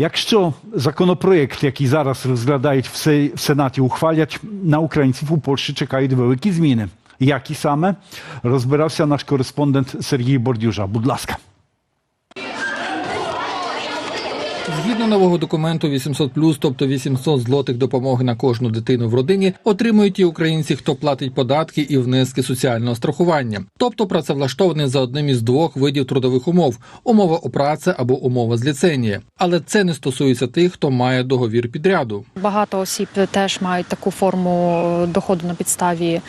Якщо законопроект, який зараз розглядають в Се- в Сенаті, ухвалять, на українців у Польщі чекають великі зміни. Які саме розбирався наш кореспондент Сергій Бордюжа. Будь ласка. Згідно нового документу 800+, тобто 800 злотих допомоги на кожну дитину в родині, отримують ті українці, хто платить податки і внески соціального страхування, тобто працевлаштований за одним із двох видів трудових умов: умова о праці або умова з ліцензії. Але це не стосується тих, хто має договір підряду. Багато осіб теж мають таку форму е, доходу на підставі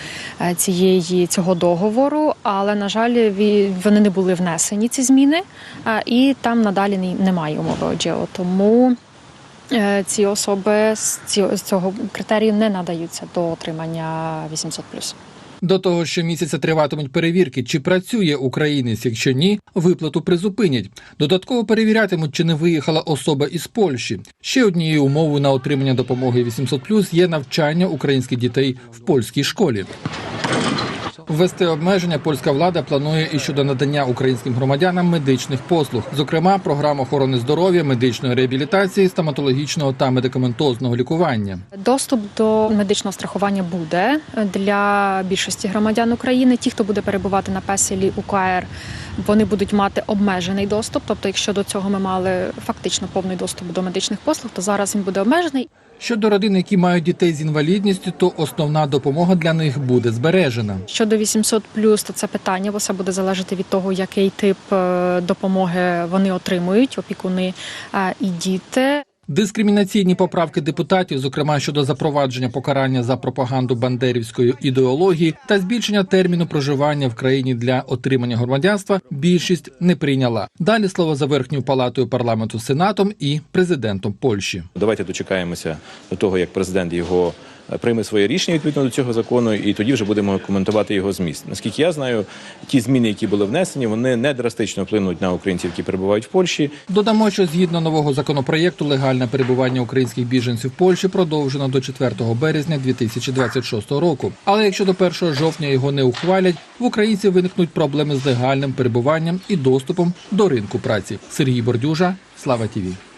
е, цієї цього договору, але на жаль, вони не були внесені ці зміни, і там надалі немає умови ОДЖО. Тому е, ці особи з цього критерію не надаються до отримання 800+. До того, що місяця триватимуть перевірки, чи працює українець, якщо ні, виплату призупинять. Додатково перевірятимуть, чи не виїхала особа із Польщі. Ще однією умовою на отримання допомоги 800+, є навчання українських дітей в польській школі. Ввести обмеження польська влада планує і щодо надання українським громадянам медичних послуг, зокрема програм охорони здоров'я, медичної реабілітації, стоматологічного та медикаментозного лікування. Доступ до медичного страхування буде для більшості громадян України. Ті, хто буде перебувати на песелі УКР, вони будуть мати обмежений доступ. Тобто, якщо до цього ми мали фактично повний доступ до медичних послуг, то зараз він буде обмежений. Щодо родин, які мають дітей з інвалідністю, то основна допомога для них буде збережена. Щодо 800 то це питання, бо все буде залежати від того, який тип е, допомоги вони отримують, опікуни е, і діти. Дискримінаційні поправки депутатів, зокрема щодо запровадження покарання за пропаганду бандерівської ідеології та збільшення терміну проживання в країні для отримання громадянства, більшість не прийняла. Далі слово за верхню палатою парламенту Сенатом і президентом Польщі. Давайте дочекаємося до того, як президент його прийме своє рішення відповідно до цього закону, і тоді вже будемо коментувати його зміст. Наскільки я знаю, ті зміни, які були внесені, вони не драстично вплинуть на українців, які перебувають в Польщі. Додамо, що згідно нового законопроєкту легальне перебування українських біженців в Польщі продовжено до 4 березня 2026 року. Але якщо до 1 жовтня його не ухвалять, в українців виникнуть проблеми з легальним перебуванням і доступом до ринку праці. Сергій Бордюжа, Слава Тіві.